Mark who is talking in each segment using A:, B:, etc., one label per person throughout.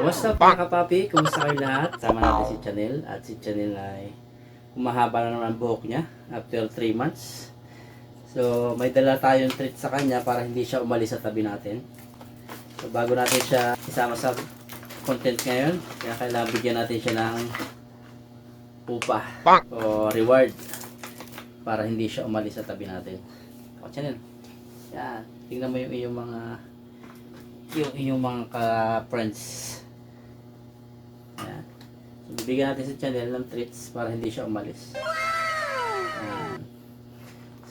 A: What's up mga kapapi? Kumusta kayo lahat? Sama natin si Chanel at si Chanel ay umahaba na naman buhok niya after 3 months. So may dala tayong treat sa kanya para hindi siya umalis sa tabi natin. So bago natin siya isama sa content ngayon, kaya kailangan bigyan natin siya ng pupa o reward para hindi siya umalis sa tabi natin. O Chanel, yan. Tingnan mo yung iyong mga yung inyong mga ka-friends. So, bibigyan natin si Chanel ng treats para hindi siya umalis.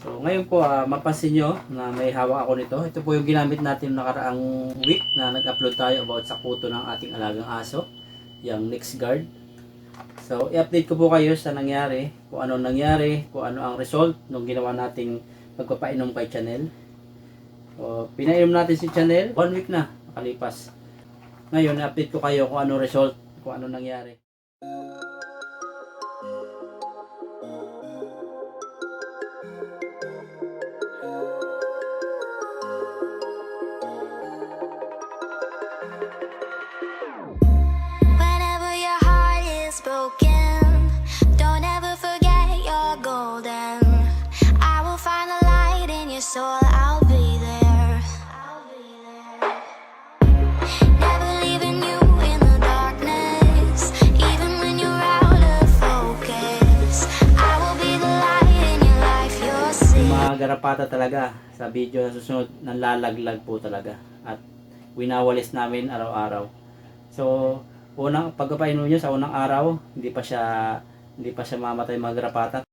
A: So, ngayon po, ah, mapansin nyo na may hawak ako nito. Ito po yung ginamit natin nakaraang week na nag-upload tayo about sa kuto ng ating alagang aso. Yung Next Guard. So, i-update ko po kayo sa nangyari, kung ano nangyari, kung ano ang result nung ginawa nating pagpapainom kay Chanel. O, pinainom natin si Chanel, one week na, nakalipas. Ngayon, update ko kayo kung ano result, kung ano nangyari. Garapata talaga, sa video na susunod, nalalaglag po talaga. At winawalis namin araw-araw. So, unang pagkapainom nyo sa unang araw, hindi pa siya hindi pa siya mamatay mga.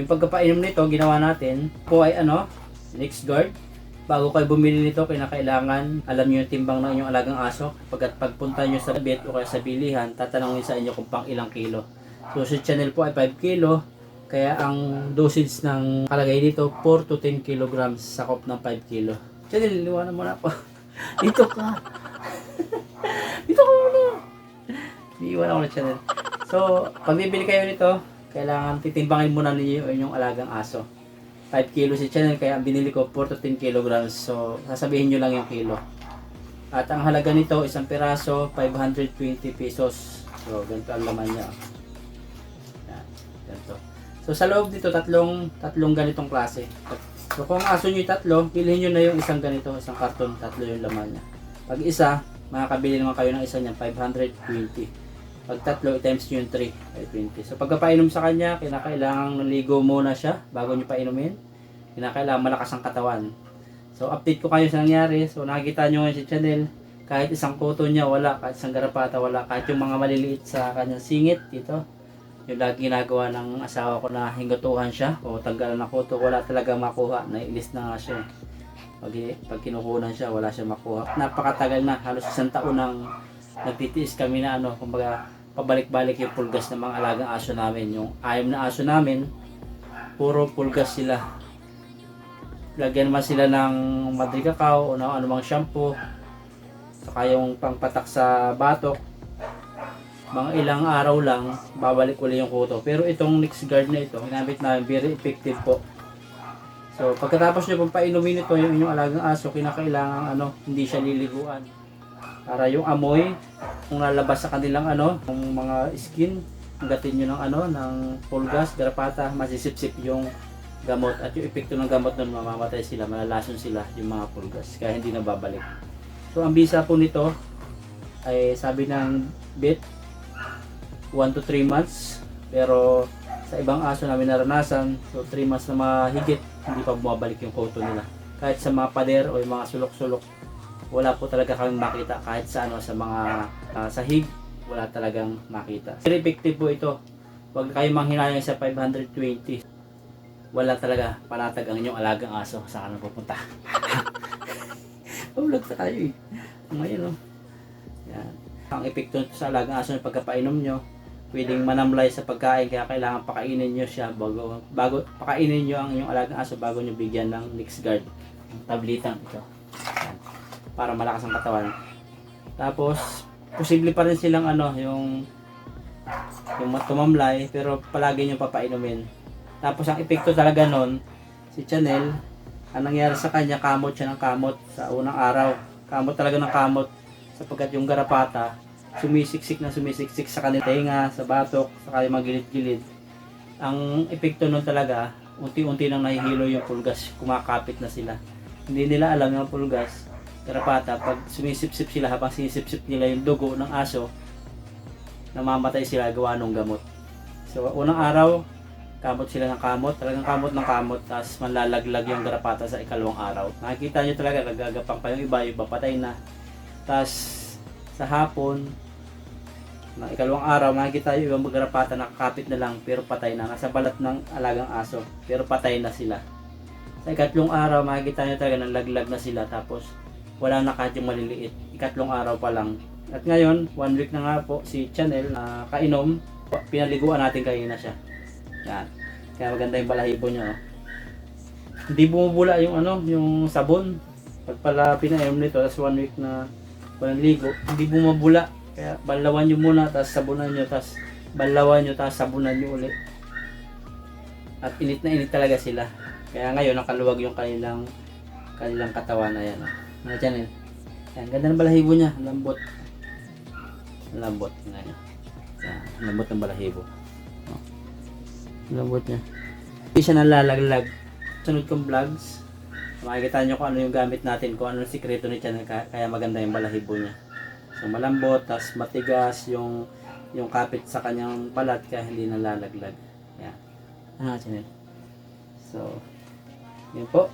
A: Yung pagkapainom nito, ginawa natin, po ay ano, next guard. Bago kayo bumili nito, kinakailangan alam niyo yung timbang ng inyong alagang aso. Pagkat pagpunta niyo sa vet o kaya sa bilihan, tatanungin sa inyo kung pang ilang kilo. So si channel po ay 5 kilo, kaya ang dosage ng kalagay dito, 4 to 10 kilograms sakop ng 5 kilo. Channel, liwanan mo na ako. dito ka. dito ka muna. Iiwan ako ng channel. So, pag bibili kayo nito, kailangan titimbangin muna ninyo yung inyong alagang aso. 5 kilo si channel, kaya binili ko 4 to 10 kilograms. So, sasabihin nyo lang yung kilo. At ang halaga nito, isang piraso, 520 pesos. So, ganito ang laman niya. Yan, ganito. So, sa loob dito, tatlong, tatlong ganitong klase. So, kung aso nyo tatlo, bilhin nyo na yung isang ganito, isang karton, tatlo yung laman niya. Pag isa, makakabili naman kayo ng isa niyan, 520. Pag tatlo, i-times nyo yung 3, ay 20. So pagkapainom sa kanya, kinakailangan naligo muna siya bago nyo painumin. Kinakailangan malakas ang katawan. So update ko kayo sa nangyari. So nakikita nyo ngayon si Chanel, kahit isang kuto niya wala, kahit isang garapata wala, kahit yung mga maliliit sa kanyang singit dito. Yung lagi ginagawa ng asawa ko na hingutuhan siya o tanggalan ng kuto, wala talaga makuha. Nailis na nga siya. Pag, pag kinukunan siya, wala siya makuha. Napakatagal na, halos isang taon nang nagtitiis kami na ano, kumbaga pabalik-balik yung pulgas ng mga alagang aso namin. Yung ayam na aso namin, puro pulgas sila. Lagyan man sila ng madri cacao o ng anumang shampoo. Saka yung pangpatak sa batok. mga ilang araw lang, babalik uli yung kuto. Pero itong Nix Guard na ito, ginamit namin, very effective po. So, pagkatapos nyo pong painumin ito, yung inyong alagang aso, kinakailangan ano, hindi siya liliguan. Para yung amoy, kung lalabas sa kanilang ano, yung mga skin, gatin nyo ng ano, ng pulgas, garapata, masisipsip yung gamot. At yung epekto ng gamot nun, mamamatay sila, malalason sila yung mga pulgas. Kaya hindi na babalik. So, ang bisa po nito, ay sabi ng bit, 1 to 3 months. Pero sa ibang aso namin naranasan, so 3 months na mahigit, hindi pa bumabalik yung koto nila. Kahit sa mga pader o yung mga sulok-sulok, wala po talaga kami makita kahit sa ano sa mga ah, sahig, wala talagang makita. Very effective po ito. Huwag kayo manghinayang sa 520. Wala talaga panatag ang inyong alagang aso sa kanang pupunta. Ulog sa kayo eh. Ngayon oh. Yan. Ang epekto nito sa alagang aso ng pagkapainom nyo, pwedeng manamlay sa pagkain kaya kailangan pakainin nyo siya bago, bago pakainin nyo ang inyong alagang aso bago nyo bigyan ng Nixguard. Ang tablitang ito. Yan. Para malakas ang katawan. Tapos, posible pa rin silang ano, yung yung tumamlay pero palagi nyo papainumin. Tapos ang epekto talaga nun, si Chanel, ang nangyari sa kanya, kamot siya ng kamot sa unang araw. Kamot talaga ng kamot sapagkat yung garapata, sumisiksik na sumisiksik sa kanilang tenga, sa batok, sa kanilang mga gilid-gilid. Ang epekto nun talaga, unti-unti nang nahihilo yung pulgas, kumakapit na sila. Hindi nila alam yung pulgas, garapata, pag sumisipsip sila habang sinisipsip nila yung dugo ng aso, namamatay sila gawa ng gamot. So, unang araw, kamot sila ng kamot, talagang kamot ng kamot, tapos manlalaglag yung garapata sa ikalawang araw. Nakikita nyo talaga, nagagapang pa yung iba, iba patay na. Tapos, sa hapon, ng ikalawang araw, makikita yung ibang garapata nakakapit na lang, pero patay na. Nasa balat ng alagang aso, pero patay na sila. Sa ikatlong araw, makikita nyo talaga nalaglag na sila, tapos wala na kahit yung maliliit. Ikatlong araw pa lang. At ngayon, one week na nga po si Chanel na kainom, pinaliguan natin kanina siya. Yan. Kaya maganda yung balahibo niya. Oh. Hindi bumubula yung ano, yung sabon. Pag pala pinainom nito, tapos one week na walang ligo, hindi bumubula. Kaya balawan nyo muna, tapos sabunan nyo, tapos balawan nyo, tapos sabunan nyo ulit. At init na init talaga sila. Kaya ngayon, nakaluwag yung kanilang kanilang katawan na yan. Oh. Ano Chanel? Yan, ganda ng balahibo niya, lambot. Lambot. Ngayon. Yan, ang lambot ng balahibo. Oh. Lambot niya. Hindi siya nalalaglag. Sunod kong vlogs, makikita nyo kung ano yung gamit natin, kung ano yung sikreto ni Chanel, kaya, maganda yung balahibo niya. So malambot, tas matigas yung yung kapit sa kanyang balat kaya hindi nalalaglag. Yan. Ah, Chanel. So, yun po.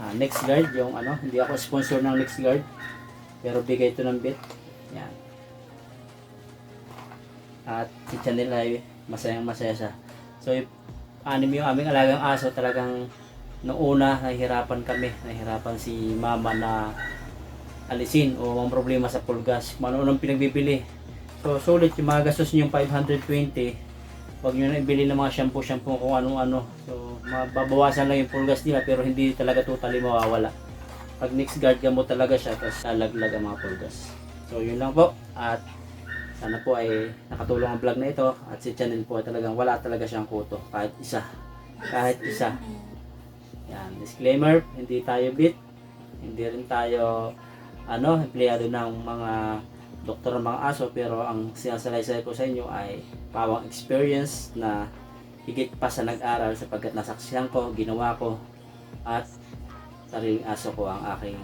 A: Ah, next guard, yung ano, hindi ako sponsor ng next guard. Pero bigay ito ng bit. Yan. At si Chanel ay masayang masaya siya. So, yung anim yung aming alagang aso talagang nung una nahihirapan kami. Nahihirapan si mama na alisin o ang problema sa pulgas. Kung ano nang pinagbibili. So, sulit yung mga gastos nyo yung 520 Huwag nyo na ibili ng mga shampoo-shampoo kung ano-ano. So, mababawasan lang yung pulgas nila pero hindi talaga totally mawawala. Pag next guard gamot talaga siya, tapos lalaglag ang mga pulgas. So, yun lang po. At sana po ay nakatulong ang vlog na ito. At si channel po ay talagang wala talaga siyang kuto. Kahit isa. Kahit isa. Yan. Disclaimer, hindi tayo bit. Hindi rin tayo ano, empleyado ng mga doktor ng mga aso pero ang sinasalaysay ko sa inyo ay pawang experience na higit pa sa nag-aral sapagkat nasaksihan ko, ginawa ko at sariling aso ko ang aking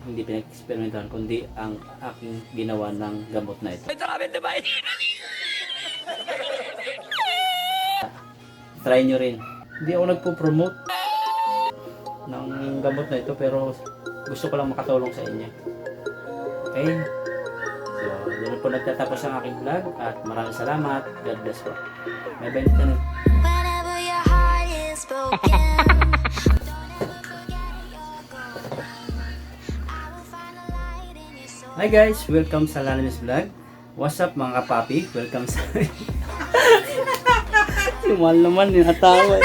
A: hindi pinag-experimentan kundi ang aking ginawa ng gamot na ito. Try nyo rin. Hindi ako nagpo-promote ng gamot na ito pero gusto ko lang makatulong sa inyo. Okay? So, yun po nagtatapos ang aking vlog at maraming salamat. God bless po. May bye ka na.
B: Whenever your heart is broken, don't ever forget your goal. I will find a light in your soul.
A: Hi guys! Welcome sa Lanamis Vlog. What's up mga kapapi? Welcome sa... si Mal naman, yung atawa.